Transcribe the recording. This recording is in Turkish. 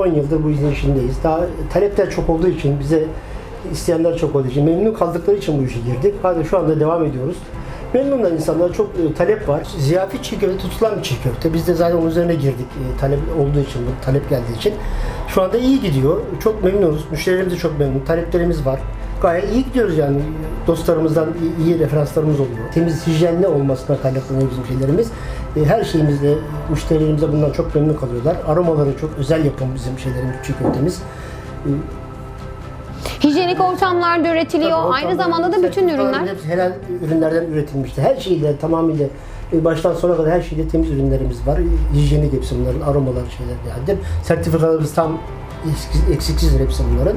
10 yıldır bu işin içindeyiz. Daha talepler çok olduğu için bize isteyenler çok olduğu için memnun kaldıkları için bu işe girdik. Hadi şu anda devam ediyoruz. Memnunlar insanlar çok e, talep var. Ziyafet çiğ köfte tutulan bir çiğ köfte. Biz de zaten onun üzerine girdik e, talep olduğu için, bu talep geldiği için. Şu anda iyi gidiyor. Çok memnunuz. Müşterilerimiz de çok memnun. Taleplerimiz var. Gayet iyi gidiyoruz yani. Dostlarımızdan iyi, iyi referanslarımız oluyor. Temiz, hijyenli olmasına kaynaklanıyor bizim şeylerimiz. E, Her şeyimizde müşterilerimiz de bundan çok memnun kalıyorlar. Aromaları çok özel yapım bizim şeylerimiz, çiğ köftemiz. Hijyenik ortamlarda üretiliyor. Tabii, Aynı ortamda zamanda da bütün sertifikaların ürünler hepsi helal ürünlerden üretilmişti. Her şeyle tamamıyla e, baştan sona kadar her şeyle temiz ürünlerimiz var. Hijyenik hepsi bunların, aromaları şeyler yani. Sertifikalarımız tam eksiksiz hepsi bunların.